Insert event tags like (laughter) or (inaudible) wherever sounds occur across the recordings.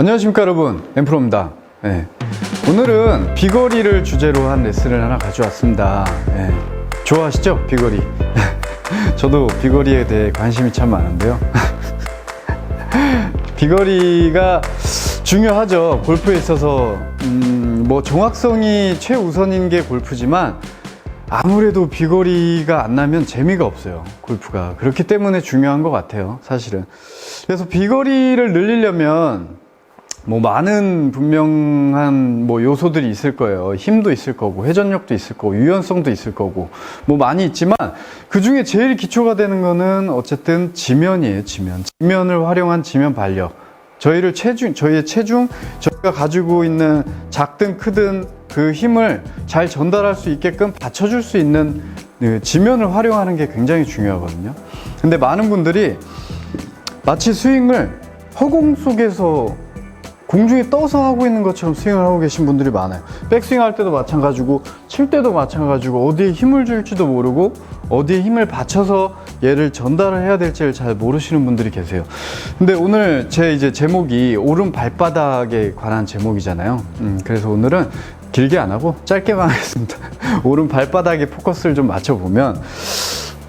안녕하십니까 여러분. 엠프로입니다. 네. 오늘은 비거리를 주제로 한 레슨을 하나 가져왔습니다. 네. 좋아하시죠 비거리? (laughs) 저도 비거리에 대해 관심이 참 많은데요. (laughs) 비거리가 중요하죠. 골프에 있어서. 음, 뭐 정확성이 최우선인 게 골프지만 아무래도 비거리가 안 나면 재미가 없어요 골프가. 그렇기 때문에 중요한 것 같아요 사실은. 그래서 비거리를 늘리려면 뭐 많은 분명한 뭐 요소들이 있을 거예요. 힘도 있을 거고 회전력도 있을 거고 유연성도 있을 거고 뭐 많이 있지만 그 중에 제일 기초가 되는 거는 어쨌든 지면이에요. 지면. 지면을 활용한 지면 반력. 저희를 체중, 저희의 체중, 저희가 가지고 있는 작든 크든 그 힘을 잘 전달할 수 있게끔 받쳐줄 수 있는 그 지면을 활용하는 게 굉장히 중요하거든요. 근데 많은 분들이 마치 스윙을 허공 속에서 공중에 떠서 하고 있는 것처럼 스윙을 하고 계신 분들이 많아요. 백스윙 할 때도 마찬가지고, 칠 때도 마찬가지고, 어디에 힘을 줄지도 모르고, 어디에 힘을 받쳐서 얘를 전달을 해야 될지를 잘 모르시는 분들이 계세요. 근데 오늘 제 이제 제목이 오른 발바닥에 관한 제목이잖아요. 음, 그래서 오늘은 길게 안 하고 짧게만 하겠습니다. (laughs) 오른 발바닥에 포커스를 좀 맞춰보면,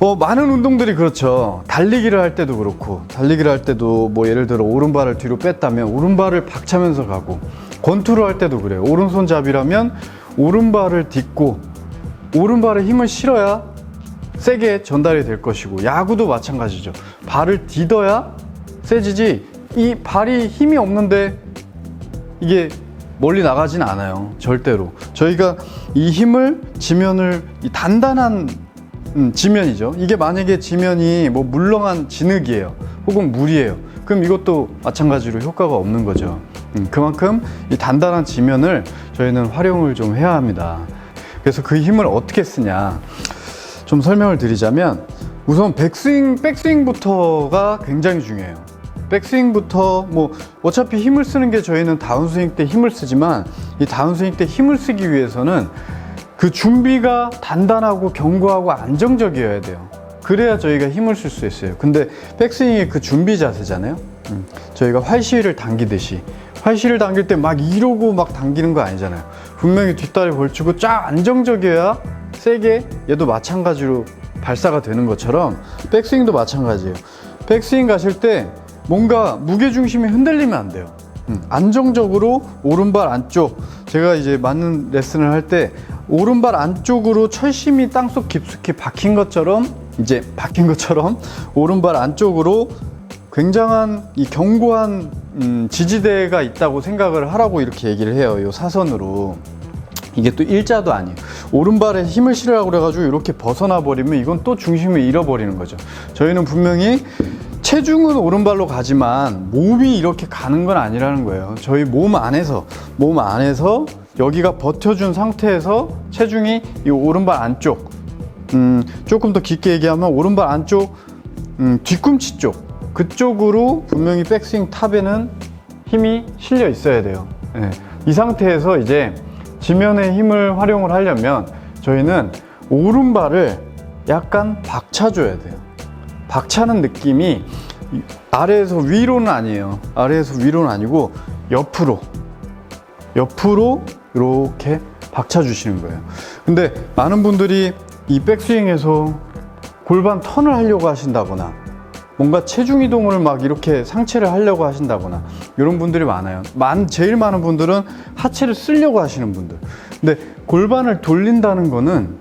어, 많은 운동들이 그렇죠. 달리기를 할 때도 그렇고, 달리기를 할 때도 뭐 예를 들어 오른발을 뒤로 뺐다면 오른발을 박차면서 가고, 권투를 할 때도 그래요. 오른손잡이라면 오른발을 딛고, 오른발에 힘을 실어야 세게 전달이 될 것이고, 야구도 마찬가지죠. 발을 디뎌야 세지지, 이 발이 힘이 없는데 이게 멀리 나가진 않아요. 절대로. 저희가 이 힘을, 지면을, 이 단단한 음, 지면이죠. 이게 만약에 지면이 뭐 물렁한 진흙이에요. 혹은 물이에요. 그럼 이것도 마찬가지로 효과가 없는 거죠. 음, 그만큼 이 단단한 지면을 저희는 활용을 좀 해야 합니다. 그래서 그 힘을 어떻게 쓰냐. 좀 설명을 드리자면 우선 백스윙, 백스윙부터가 굉장히 중요해요. 백스윙부터 뭐 어차피 힘을 쓰는 게 저희는 다운스윙 때 힘을 쓰지만 이 다운스윙 때 힘을 쓰기 위해서는 그 준비가 단단하고 견고하고 안정적이어야 돼요. 그래야 저희가 힘을 쓸 수 있어요. 근데 백스윙의 그 준비 자세잖아요. 음, 저희가 활시위를 당기듯이 활시를 당길 때 막 이러고 막 당기는 거 아니잖아요. 분명히 뒷다리 벌치고 쫙 안정적이어야 세게 얘도 마찬가지로 발사가 되는 것처럼 백스윙도 마찬가지예요. 백스윙 가실 때 뭔가 무게 중심이 흔들리면 안 돼요. 음, 안정적으로 오른발 안쪽 제가 이제 맞는 레슨을 할 때 오른발 안쪽으로 철심이 땅속 깊숙이 박힌 것처럼 이제 박힌 것처럼 오른발 안쪽으로 굉장한 이 견고한 음, 지지대가 있다고 생각을 하라고 이렇게 얘기를 해요. 이 사선으로. 이게 또 일자도 아니에요. 오른발에 힘을 실으라고 그래가지고 이렇게 벗어나 버리면 이건 또 중심을 잃어버리는 거죠. 저희는 분명히 체중은 오른발로 가지만 몸이 이렇게 가는 건 아니라는 거예요. 저희 몸 안에서, 몸 안에서 여기가 버텨준 상태에서 체중이 이 오른발 안쪽, 음, 조금 더 깊게 얘기하면 오른발 안쪽, 음, 뒤꿈치 쪽, 그쪽으로 분명히 백스윙 탑에는 힘이 실려 있어야 돼요. 예. 이 상태에서 이제 지면의 힘을 활용을 하려면 저희는 오른발을 약간 박차줘야 돼요. 박차는 느낌이 아래에서 위로는 아니에요. 아래에서 위로는 아니고 옆으로 옆으로 이렇게 박차 주시는 거예요. 근데 많은 분들이 이 백스윙에서 골반 턴을 하려고 하신다거나 뭔가 체중 이동을 막 이렇게 상체를 하려고 하신다거나 이런 분들이 많아요. 많 제일 많은 분들은 하체를 쓰려고 하시는 분들. 근데 골반을 돌린다는 거는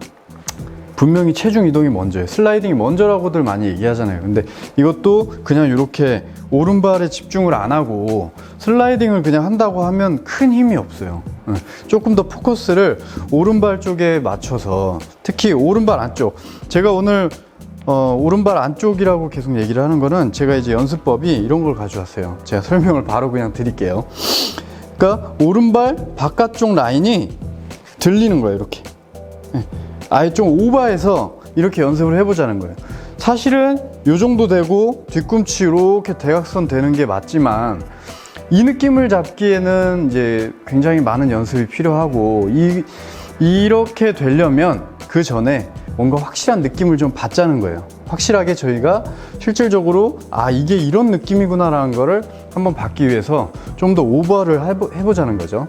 분명히 체중 이동이 먼저예요. 슬라이딩이 먼저라고들 많이 얘기하잖아요. 근데 이것도 그냥 이렇게 오른발에 집중을 안 하고 슬라이딩을 그냥 한다고 하면 큰 힘이 없어요. 예. 조금 더 포커스를 오른발 쪽에 맞춰서 특히 오른발 안쪽. 제가 오늘 어, 오른발 안쪽이라고 계속 얘기를 하는 거는 제가 이제 연습법이 이런 걸 가져왔어요. 제가 설명을 바로 그냥 드릴게요. 그러니까 오른발 바깥쪽 라인이 들리는 거예요. 이렇게. 예. 아예 좀 오버해서 이렇게 연습을 해보자는 거예요. 사실은 요 정도 되고 뒤꿈치 이렇게 대각선 되는 게 맞지만 이 느낌을 잡기에는 이제 굉장히 많은 연습이 필요하고 이 이렇게 되려면 그 전에 뭔가 확실한 느낌을 좀 받자는 거예요. 확실하게 저희가 실질적으로 아 이게 이런 느낌이구나라는 거를 한번 받기 위해서 좀 더 오버를 해보, 해보자는 거죠.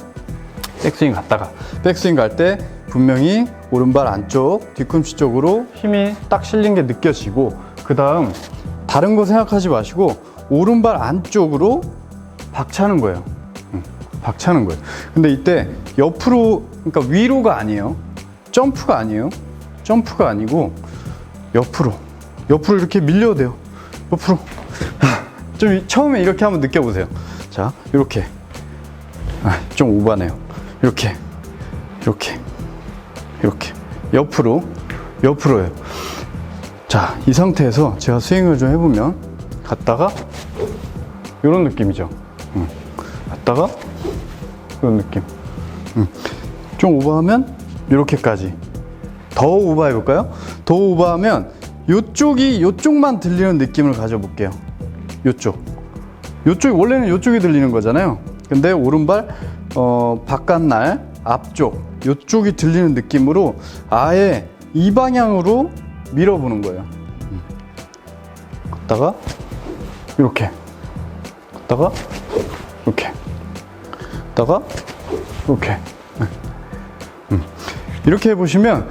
백스윙 갔다가 백스윙 갈 때 분명히 오른발 안쪽 뒤꿈치 쪽으로 힘이 딱 실린 게 느껴지고 그 다음 다른 거 생각하지 마시고 오른발 안쪽으로 박차는 거예요. 응, 박차는 거예요. 근데 이때 옆으로 그러니까 위로가 아니에요. 점프가 아니에요. 점프가 아니고 옆으로 옆으로 이렇게 밀려도 돼요. 옆으로 (laughs) 좀 이- 처음에 이렇게 한번 느껴보세요. 자 이렇게 아, 좀 오바네요. 이렇게, 이렇게, 이렇게. 옆으로, 옆으로요. 자, 이 상태에서 제가 스윙을 좀 해보면, 갔다가, 이런 느낌이죠. 음. 갔다가, 이런 느낌. 음. 좀 오버하면, 이렇게까지. 더 오버해 볼까요? 더 오버하면, 요쪽이, 요쪽만 들리는 느낌을 가져볼게요. 요쪽. 요쪽 원래는 요쪽이 들리는 거잖아요. 근데 오른발 어, 바깥날 앞쪽 요쪽이 들리는 느낌으로 아예 이 방향으로 밀어보는 거예요. 음. 갔다가 이렇게 갔다가 이렇게 갔다가 이렇게 네. 음. 이렇게 해보시면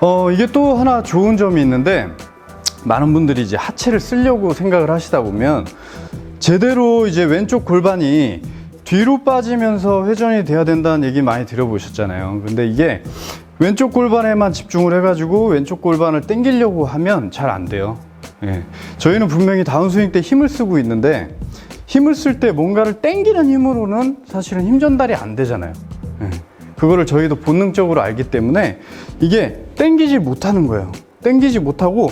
어, 이게 또 하나 좋은 점이 있는데 많은 분들이 이제 하체를 쓰려고 생각을 하시다 보면 제대로 이제 왼쪽 골반이 뒤로 빠지면서 회전이 돼야 된다는 얘기 많이 들어보셨잖아요. 근데 이게 왼쪽 골반에만 집중을 해가지고 왼쪽 골반을 당기려고 하면 잘 안 돼요. 예. 저희는 분명히 다운스윙 때 힘을 쓰고 있는데 힘을 쓸 때 뭔가를 당기는 힘으로는 사실은 힘 전달이 안 되잖아요. 예. 그거를 저희도 본능적으로 알기 때문에 이게 당기지 못하는 거예요. 당기지 못하고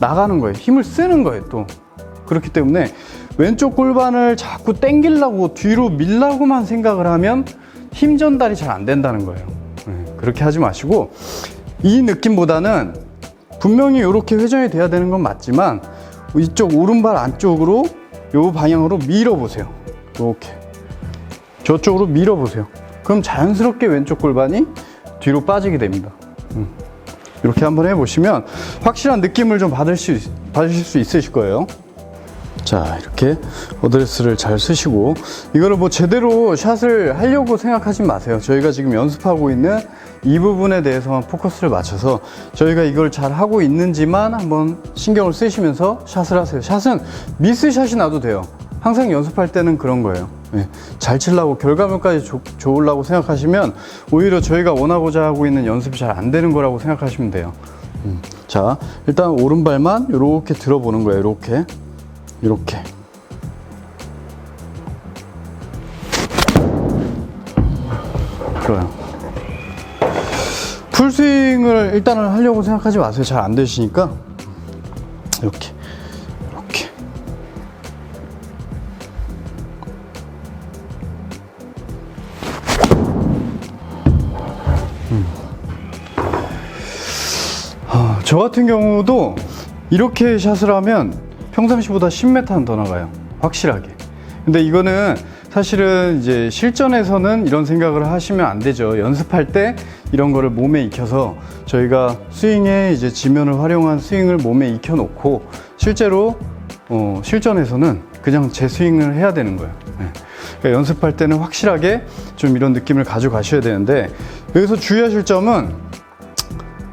나가는 거예요. 힘을 쓰는 거예요, 또. 그렇기 때문에 왼쪽 골반을 자꾸 당기려고 뒤로 밀라고만 생각을 하면 힘 전달이 잘 안 된다는 거예요. 네, 그렇게 하지 마시고 이 느낌보다는 분명히 이렇게 회전이 돼야 되는 건 맞지만 이쪽 오른발 안쪽으로 이 방향으로 밀어보세요. 이렇게 저쪽으로 밀어보세요. 그럼 자연스럽게 왼쪽 골반이 뒤로 빠지게 됩니다. 음. 이렇게 한번 해보시면 확실한 느낌을 좀 받을 수, 있- 받으실 수 있으실 거예요. 자, 이렇게 어드레스를 잘 쓰시고, 이거를 뭐 제대로 샷을 하려고 생각하지 마세요. 저희가 지금 연습하고 있는 이 부분에 대해서만 포커스를 맞춰서 저희가 이걸 잘 하고 있는지만 한번 신경을 쓰시면서 샷을 하세요. 샷은 미스샷이 나도 돼요. 항상 연습할 때는 그런 거예요. 예, 잘 치려고 결과물까지 좋, 좋으려고 생각하시면 오히려 저희가 원하고자 하고 있는 연습이 잘 안 되는 거라고 생각하시면 돼요. 음, 자, 일단 오른발만 이렇게 들어보는 거예요. 이렇게. 이렇게. 좋아요. 풀스윙을 일단은 하려고 생각하지 마세요. 잘 안 되시니까. 이렇게. 이렇게. 아, 저 같은 경우도 이렇게 샷을 하면 평상시보다 10m는 더 나가요. 확실하게. 근데 이거는 사실은 이제 실전에서는 이런 생각을 하시면 안 되죠. 연습할 때 이런 거를 몸에 익혀서 저희가 스윙에 이제 지면을 활용한 스윙을 몸에 익혀 놓고 실제로 어, 실전에서는 그냥 제 스윙을 해야 되는 거예요. 네. 그러니까 연습할 때는 확실하게 좀 이런 느낌을 가져가셔야 되는데 여기서 주의하실 점은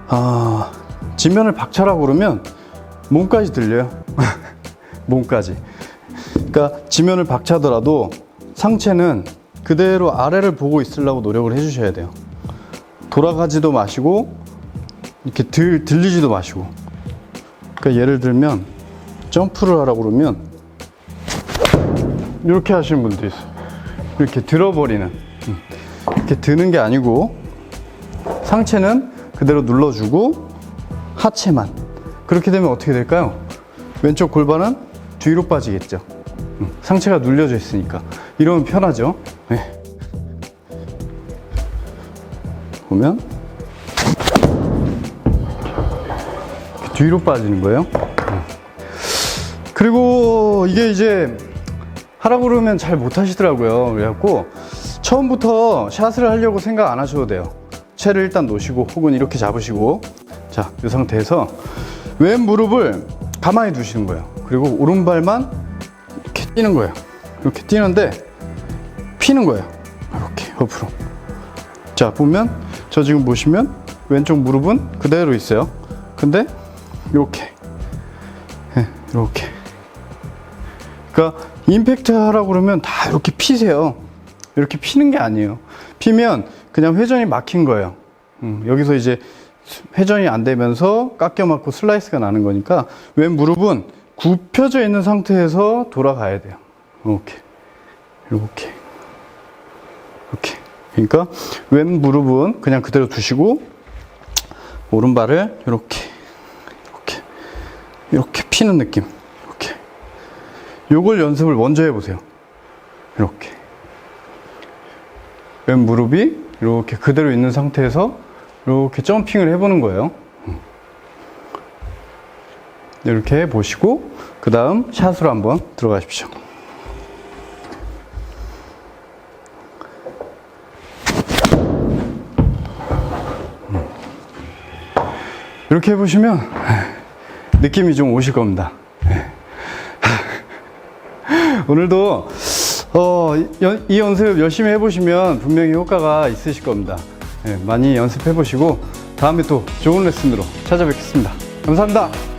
아, 지면을 박차라고 그러면 몸까지 들려요. (laughs) 몸까지. 그러니까 지면을 박차더라도 상체는 그대로 아래를 보고 있으려고 노력을 해주셔야 돼요. 돌아가지도 마시고 이렇게 들, 들리지도 마시고. 그러니까 예를 들면 점프를 하라고 그러면 이렇게 하시는 분도 있어요. 이렇게 들어버리는. 음. 이렇게 드는 게 아니고 상체는 그대로 눌러주고 하체만 그렇게 되면 어떻게 될까요? 왼쪽 골반은 뒤로 빠지겠죠. 음, 상체가 눌려져 있으니까 이러면 편하죠. 네. 보면 뒤로 빠지는 거예요. 음. 그리고 이게 이제 하라고 그러면 잘 못 하시더라고요. 그래갖고 처음부터 샷을 하려고 생각 안 하셔도 돼요. 부채를 일단 놓으시고 혹은 이렇게 잡으시고 자, 이 상태에서 왼 무릎을 가만히 두시는 거예요. 그리고 오른발만 이렇게 뛰는 거예요. 이렇게 뛰는데 피는 거예요. 이렇게 옆으로. 자, 보면 저 지금 보시면 왼쪽 무릎은 그대로 있어요. 근데 이렇게 예, 이렇게. 그러니까 임팩트 하라고 그러면 다 이렇게 피세요. 이렇게 피는 게 아니에요. 피면 그냥 회전이 막힌 거예요. 음, 여기서 이제 회전이 안 되면서 깎여 맞고 슬라이스가 나는 거니까 왼 무릎은 굽혀져 있는 상태에서 돌아가야 돼요. 이렇게. 이렇게. 이렇게. 그러니까 왼 무릎은 그냥 그대로 두시고 오른발을 이렇게 이렇게 이렇게 피는 느낌. 이렇게. 요걸 연습을 먼저 해 보세요. 이렇게. 왼 무릎이 이렇게 그대로 있는 상태에서 이렇게 점핑을 해보는 거예요. 이렇게 보시고 그 다음 샷으로 한번 들어가십시오. 이렇게 해보시면 느낌이 좀 오실 겁니다. (laughs) 오늘도 어, 연- 이 연습 열심히 해보시면 분명히 효과가 있으실 겁니다. 예, 많이 연습해보시고 다음에 또 좋은 레슨으로 찾아뵙겠습니다. 감사합니다.